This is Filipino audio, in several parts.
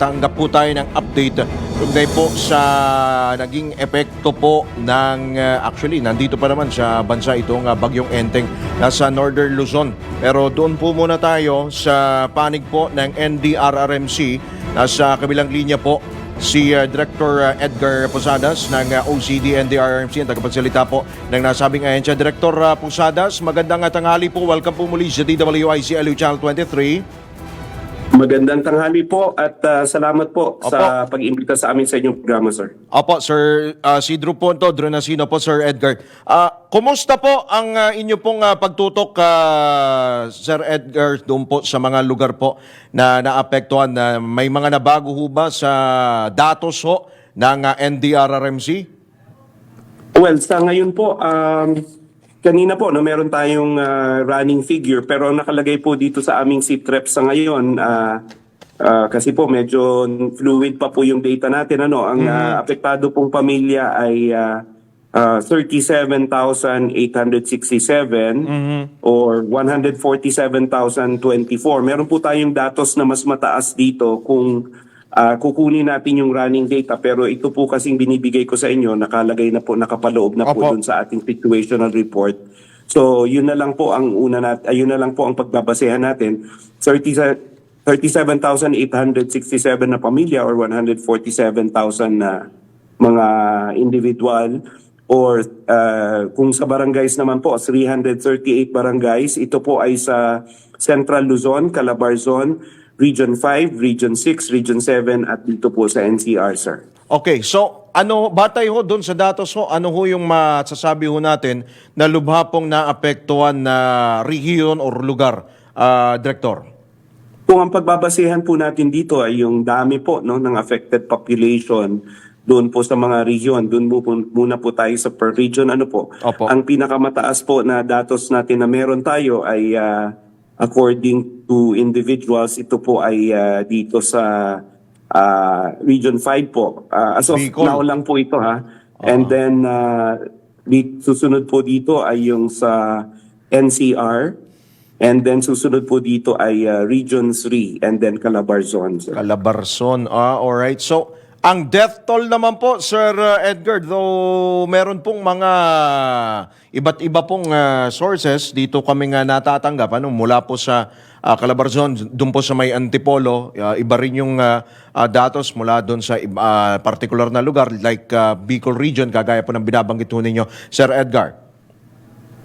makatanggap po tayo ng update tungkol po sa naging epekto po ng uh, actually nandito pa naman sa bansa itong uh, bagyong Enteng nasa Northern Luzon. Pero doon po muna tayo sa panig po ng NDRRMC nasa kabilang linya po si uh, Director uh, Edgar Posadas ng uh, OCD NDRRMC ang tagapagsalita po ng nasabing ahensya. Director uh, Posadas, magandang tanghali po. Welcome po muli sa DWIC Channel 23. Magandang tanghali po at ah, salamat po sa pag-imbita sa amin sa inyong programa, sir. Opo, Sir uh, si Drew Ponto, Drew Nasino po, Sir Edgar. Ah, kumusta po ang ah, inyo pong ah, pagtutok, ah, Sir Edgar, doon po sa mga lugar po na naapektuhan? na may mga nabago ho ba sa datos ho ng ah, NDRRMC? Well, sa ngayon po, um, kanina po, no, meron tayong ah, running figure pero ang nakalagay po dito sa aming CTREP sa ngayon, ah, ah, kasi po medyo fluid pa po yung data natin. Ano, ang ah, apektado pong pamilya ay ah, ah, 37,867 or 147,024. Meron po tayong datos na mas mataas dito kung ah, kukunin natin yung running data pero ito po kasing binibigay ko sa inyo nakalagay na po nakapaloob na po Opo. dun sa ating situational report. So yun na lang po ang una nat ayun na lang po ang pagbabasehan natin. 30 37,867 na pamilya or 147,000 na mga individual or uh, kung sa barangays naman po 338 barangays ito po ay sa Central Luzon, Calabarzon, Region 5, Region 6, Region 7 at dito po sa NCR sir. Okay, so ano, batay ho doon sa datos ho, ano ho yung masasabi ho natin na lubha pong naapektuhan na region or lugar, ah, Director? Kung ang pagbabasehan po natin dito ay yung dami po no, ng affected population doon po sa mga region, doon po, muna po tayo sa per region. Ano po? Opo. Ang pinakamataas po na datos natin na meron tayo ay ah, according to individuals, ito po ay ah, dito sa ah, Region 5 po. Ah, as of Bicol. now lang po ito ha. And then di, susunod po dito ay yung sa NCR. And then susunod po dito ay ah, Region 3 and then Calabarzon. sir. Calabarzon. Ah, all right. So, ang death toll naman po, Sir uh, Edgar, though meron pong mga iba't iba pong uh, sources dito kami nga natatanggap ano mula po sa uh, Calabarzon doon po sa may Antipolo, uh, iba rin yung uh, uh, datos mula doon sa uh, particular na lugar like uh, Bicol region kagaya po ng binabanggit ho ninyo, Sir Edgar.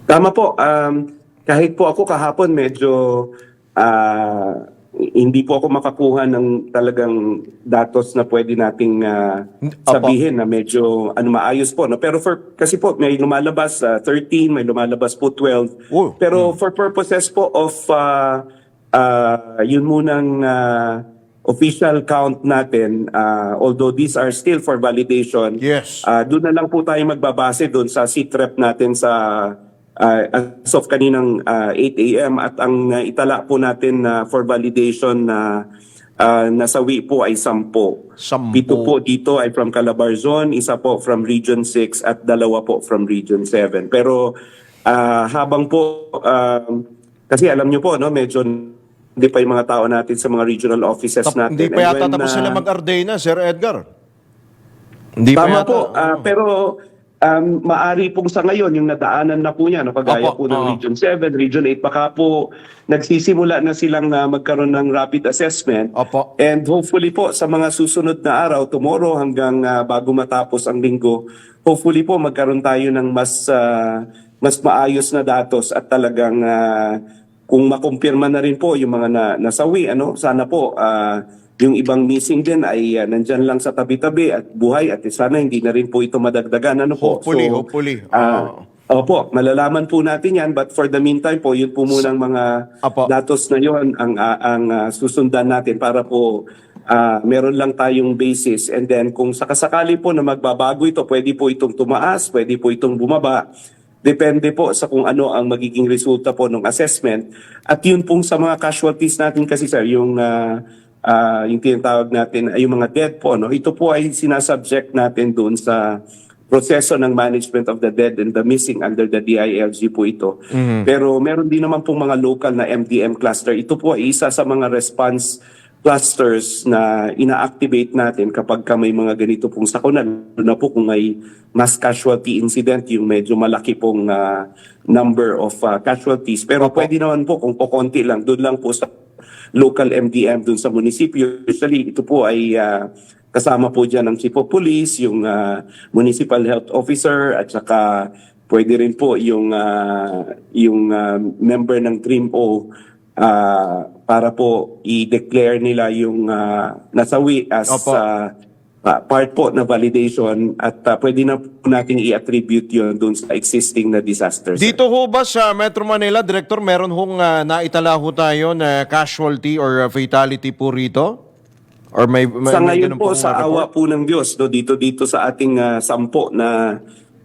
Tama po. Um, kahit po ako kahapon medyo ah, hindi po ako makakuha ng talagang datos na pwede nating Opo. sabihin na medyo ano maayos po no pero for kasi po may lumalabas ah, 13 may lumalabas po 12 Oh. pero for purposes po of ah, ah, yun munang ah, official count natin ah, although these are still for validation Yes. Ah, doon na lang po tayo magbabase doon sa CTREP natin sa ah, as of kaninang ah, 8 a.m. at ang ah, itala po natin na for validation na ah, nasawi po ay 10. Sampo. Pito po dito ay from Calabarzon, isa po from Region 6 at dalawa po from Region 7. Pero ah, habang po ah, kasi alam niyo po no medyo hindi pa yung mga tao natin sa mga regional offices Tap- natin. hindi pa yata when, tapos sila mag-Ardena, Sir Edgar. Hindi pa Tama yata. po, ah, pero um, maari pong sa ngayon yung nadaanan na po niya, no, kagaya Opo, po ng. Region 7, Region 8, baka po nagsisimula na silang na magkaroon ng rapid assessment. Opo. And hopefully po sa mga susunod na araw, tomorrow hanggang ah, bago matapos ang linggo, hopefully po magkaroon tayo ng mas ah, mas maayos na datos at talagang ah, kung makumpirma na rin po yung mga na, nasawi, ano, sana po ah, yung ibang missing din ay uh, nandyan lang sa tabi-tabi at buhay at sana hindi na rin po ito madagdagan. Ano po? Hopefully, hopefully. ah, Opo, malalaman po natin yan but for the meantime po, yun po munang mga Apo. datos na yun ang, ah, ang ah, susundan natin para po ah, meron lang tayong basis and then kung sakasakali po na magbabago ito, pwede po itong tumaas, pwede po itong bumaba. Depende po sa kung ano ang magiging resulta po ng assessment. At yun pong sa mga casualties natin kasi sir, yung ah, ah, yung tinatawag natin ay yung mga dead po, no? Ito po ay sinasubject natin doon sa proseso ng management of the dead and the missing under the DILG po ito. Pero meron din naman pong mga local na MDM cluster. Ito po ay isa sa mga response clusters na ina-activate natin kapag ka may mga ganito pong sakuna, lalo na po kung may mass casualty incident, yung medyo malaki pong ah, number of ah, casualties. Pero pwede naman po kung kukonti lang, doon lang po sa local MDM doon sa munisipyo. Usually, ito po ay ah, kasama po dyan ng Chief of Police, yung ah, Municipal Health Officer, at saka pwede rin po yung, ah, yung ah, member ng TRIM-O ah, para po i-declare nila yung ah, nasawi as Opo. ah, ah, part po na validation at ah, pwede na po nating i-attribute yun doon sa existing na disasters. Dito ho ba sa Metro Manila, Director, meron hong ah, naitala ho tayo na casualty or ah, fatality po rito? Or may, may sa may ngayon po, pong, sa awa po ng Diyos, no, dito dito sa ating ah, sampo na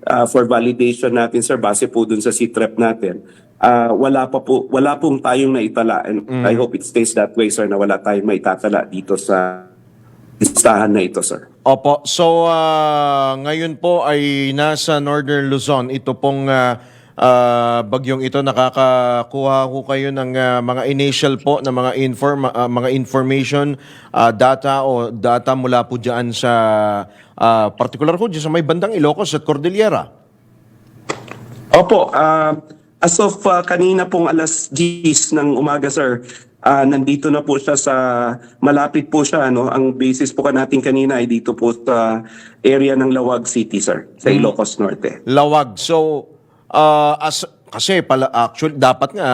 ah, for validation natin, sir, base po dun sa CTREP natin, ah, wala pa po, wala pong tayong naitala. And Mm. I hope it stays that way, sir, na wala tayong maitatala dito sa listahan na ito, sir. Opo. So, ah, ngayon po ay nasa Northern Luzon. Ito pong ah, ah, bagyong ito, nakakakuha ko kayo ng ah, mga initial po na mga, inform, ah, mga information, ah, data o data mula po dyan sa, ah, particular ko dyan sa may bandang Ilocos at Cordillera. Opo, ah, as of ah, kanina pong alas 10 ng umaga sir, ah, nandito na po siya sa malapit po siya ano, ang basis po ka natin kanina ay dito po sa area ng Lawag City sir, sa Ilocos Norte. Lawag. So, uh, as kasi pala actually dapat nga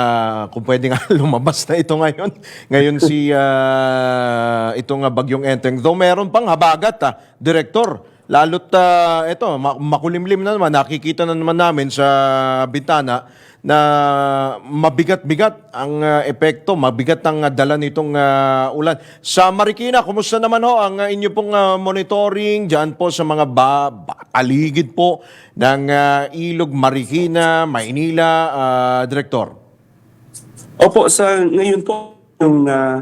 kung pwede nga lumabas na ito ngayon. Ngayon si ah, ito nga bagyong Enteng. Though meron pang habagat ah, direktor. Lalo't ah, ito ma- makulimlim na naman nakikita na naman namin sa bintana na mabigat-bigat ang ah, epekto, mabigat ang ah, dala nitong ah, ulan. Sa Marikina, kumusta naman ho ang ah, inyo pong ah, monitoring diyan po sa mga ba, ba- paligid po ng ah, Ilog, Marikina, Maynila, ah, Director? Opo, sa ngayon po yung ah,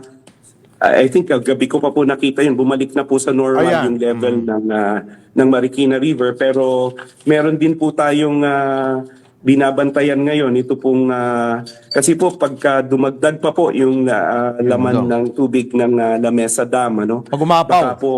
I think uh, gabi ko pa po nakita yun, bumalik na po sa normal Ayan. yung level ng ah, ng Marikina River pero meron din po tayong ah, binabantayan ngayon ito pong ah, kasi po pagka dumagdag pa po yung ah, laman ng tubig ng ah, Lamesa Dam ano Pag umapaw. baka po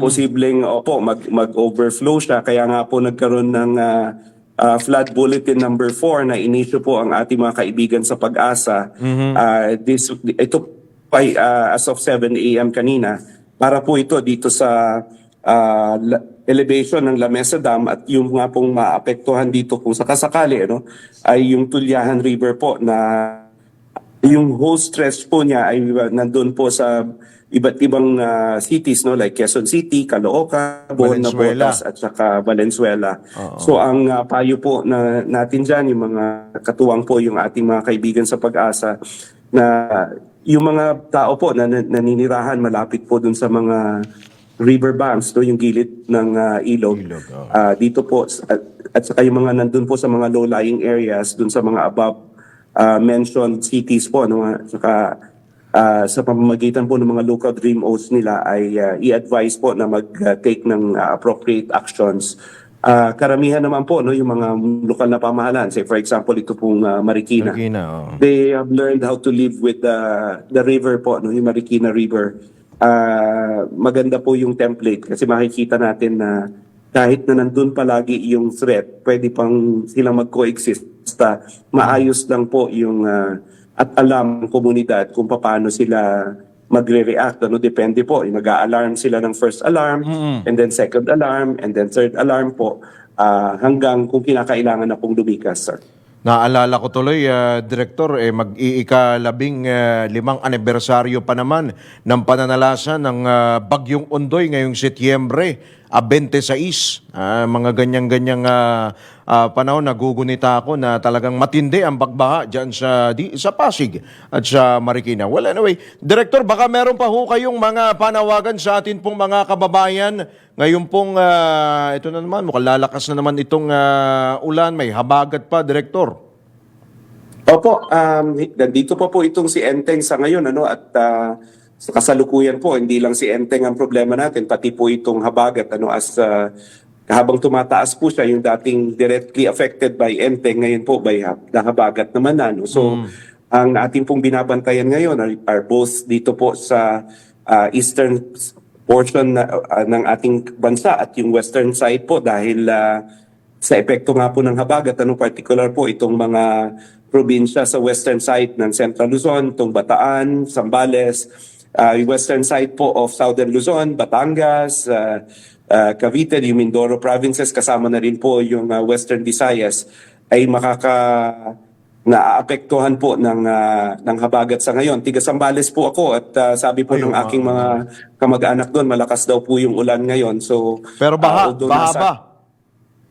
posibleng opo mag mag-overflow siya kaya nga po nagkaroon ng ah, ah, flood bulletin number 4 na inisyu po ang ating mga kaibigan sa pag-asa Ah, this ito ay ah, as of 7 a.m. kanina para po ito dito sa la- elevation ng Lamesa Dam at yung nga pong maapektuhan dito kung sakasakali ano ay yung Tulyahan River po na yung whole stretch po niya ay uh, nandun po sa iba't ibang uh, cities no like Quezon City, Caloocan, Buon Valenzuela. Nabotas at saka Valenzuela. So ang uh, payo po na natin diyan yung mga katuwang po yung ating mga kaibigan sa pag-asa na yung mga tao po na na- naninirahan malapit po dun sa mga riverbanks no yung gilid ng uh, ilog. Ilog, oh. Ah, dito po at, at saka yung mga nandun po sa mga low-lying areas dun sa mga above ah, mentioned cities po no at saka ah, sa pamamagitan po ng mga local dream oaths nila ay ah, i-advise po na mag-take ng ah, appropriate actions. Ah, karamihan naman po no yung mga lokal na pamahalaan say for example ito pong ah, Marikina. Marikina, oh. They have learned how to live with the the river po, no, yung Marikina River. Ah, maganda po yung template kasi makikita natin na kahit na nandun palagi yung threat, pwede pang silang mag-coexist. Basta maayos lang po yung ah, at alam ng komunidad kung paano sila magre-react. Ano, depende po. Mag-a-alarm sila ng first alarm, and then second alarm, and then third alarm po, ah, hanggang kung kinakailangan na pong lumikas, sir. Naalala ko tuloy, ah, Director, eh, mag-iikalabing ah, limang anibersaryo pa naman ng pananalasan ng ah, Bagyong Ondoy ngayong Setyembre, ah, 26. Ah, mga ganyang-ganyang ah, ah, panahon, nagugunita ako na talagang matindi ang bagbaha dyan sa, di, sa Pasig at sa Marikina. Well, anyway, Director, baka meron pa ho kayong mga panawagan sa atin pong mga kababayan ngayon pong, ah, ito na naman, mukhang lalakas na naman itong ah, ulan, may habagat pa, Director. Opo, um, nandito pa po itong si Enteng sa ngayon ano at ah, sa kasalukuyan po hindi lang si Enteng ang problema natin pati po itong habagat ano as ah, habang tumataas po siya yung dating directly affected by Enteng ngayon po by ha- na habagat naman na no. So ang ating pong binabantayan ngayon are, are both dito po sa ah, eastern portion na, ah, ng ating bansa at yung western side po dahil ah, sa epekto nga po ng habagat, ano particular po itong mga probinsya sa western side ng Central Luzon, itong Bataan, Zambales, ah, yung western side po of Southern Luzon, Batangas, ah, ah, Cavite, yung Mindoro provinces, kasama na rin po yung ah, Western Visayas, ay makaka naaapektuhan po ng ah, ng habagat sa ngayon. Tiga Sambales po ako at ah, sabi po ng Ayun, aking mga kamag-anak doon, malakas daw po yung ulan ngayon. So Pero ah, baha, although baha nasa- ba?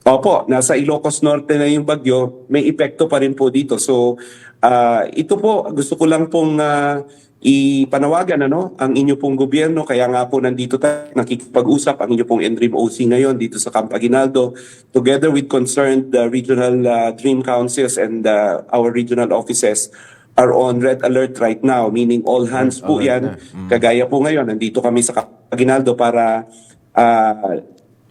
Opo, nasa Ilocos Norte na yung bagyo, may epekto pa rin po dito. So, ah, ito po, gusto ko lang pong ah, ipanawagan ano, ang inyo pong gobyerno. Kaya nga po nandito tayo, nakikipag-usap ang inyo pong NDRIM OC ngayon dito sa Camp Aguinaldo, together with concerned uh, regional uh, dream councils and uh, our regional offices are on red alert right now, meaning all hands po alert yan. Mm. Kagaya po ngayon, nandito kami sa Camp Aguinaldo para ah,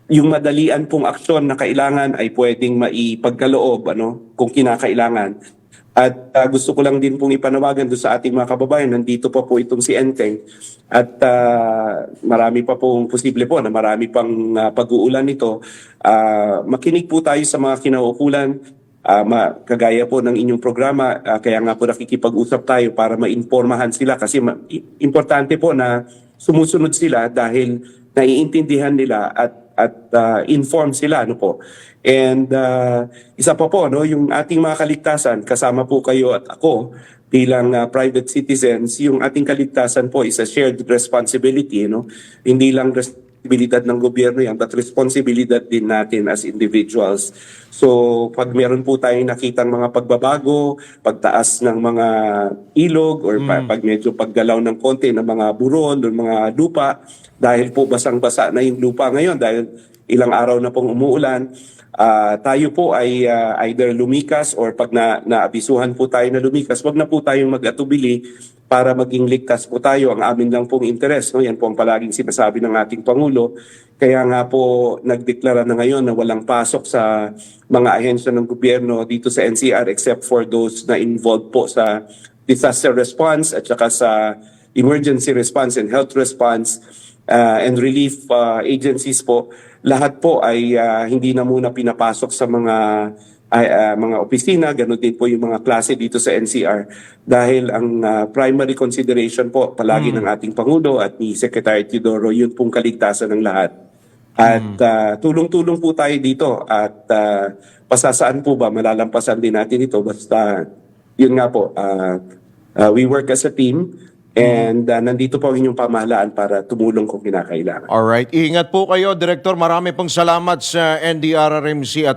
yung madalian pong aksyon na kailangan ay pwedeng maipagkaloob ano, kung kinakailangan. At ah, gusto ko lang din pong ipanawagan doon sa ating mga kababayan, nandito pa po itong si Enteng. At ah, marami pa pong posible po na marami pang ah, pag-uulan nito. Ah, makinig po tayo sa mga kinaukulan, Ah, ma- kagaya po ng inyong programa, ah, kaya nga po nakikipag-usap tayo para mainformahan sila kasi ma- importante po na sumusunod sila dahil naiintindihan nila at at ah, inform sila ano po. And ah, isa pa po no, yung ating mga kaligtasan kasama po kayo at ako bilang ah, private citizens, yung ating kaligtasan po is a shared responsibility no. Hindi lang responsibilidad ng gobyerno yan, but responsibilidad din natin as individuals. So, pag meron po tayong nakitang mga pagbabago, pagtaas ng mga ilog, or pa- pag medyo paggalaw ng konti ng mga buron, ng mga lupa, dahil po basang-basa na yung lupa ngayon, dahil ilang araw na pong umuulan, ah, tayo po ay ah, either lumikas or pag na, naabisuhan po tayo na lumikas, wag na po tayong mag-atubili para maging ligtas po tayo. Ang amin lang pong interes, no? yan po ang palaging sinasabi ng ating Pangulo. Kaya nga po nagdeklara na ngayon na walang pasok sa mga ahensya ng gobyerno dito sa NCR except for those na involved po sa disaster response at saka sa emergency response and health response uh, and relief uh, agencies po. Lahat po ay uh, hindi na muna pinapasok sa mga ay, ah, mga opisina, ganun din po yung mga klase dito sa NCR dahil ang ah, primary consideration po palagi ng ating Pangulo at ni Secretary Teodoro yun pong kaligtasan ng lahat. At ah, tulong-tulong po tayo dito at ah, pasasaan po ba malalampasan din natin ito. Basta yun nga po ah, ah, we work as a team and ah, nandito po ang inyong pamahalaan para tumulong kung kinakailangan. Alright, ingat po kayo, Director. Marami pong salamat sa NDRRMC at